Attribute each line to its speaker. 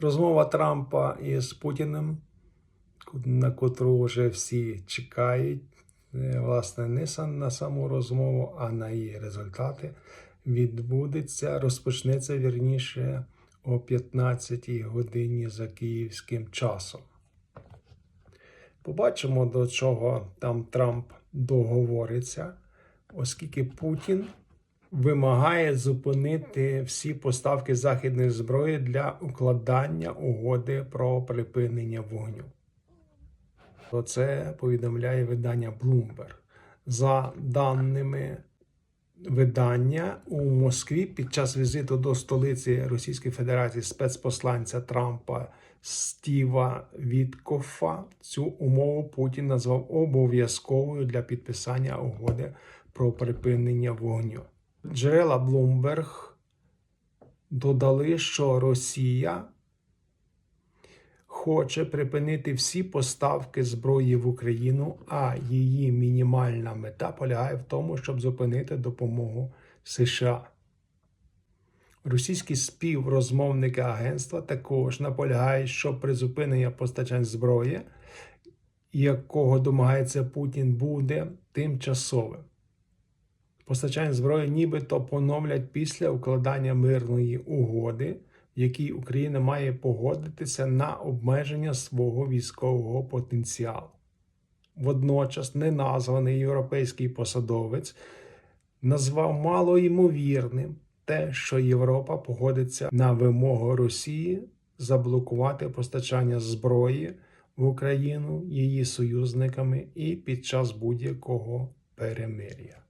Speaker 1: Розмова Трампа із Путіним, на котру вже всі чекають, е, власне, не на саму розмову, а на її результати, відбудеться, розпочнеться вірніше о 15 годині за київським часом. Побачимо, до чого там Трамп договориться, оскільки Путін вимагає зупинити всі поставки західної зброї для укладання угоди про припинення вогню. Про це повідомляє видання Bloomberg. За даними видання у Москві під час візиту до столиці Російської Федерації спецпосланця Трампа Стіва Віткофа цю умову Путін назвав обов'язковою для підписання угоди про припинення вогню. Джерела Bloomberg додали, що Росія хоче припинити всі поставки зброї в Україну, а її мінімальна мета полягає в тому, щоб зупинити допомогу США. Російські співрозмовники агентства також наполягають, що призупинення постачань зброї, якого домагається Путін, буде тимчасовим. Постачання зброї нібито поновлять після укладання мирної угоди, в якій Україна має погодитися на обмеження свого військового потенціалу. Водночас неназваний європейський посадовець назвав малоймовірним те, що Європа погодиться на вимогу Росії заблокувати постачання зброї в Україну її союзниками і під час будь-якого перемир'я.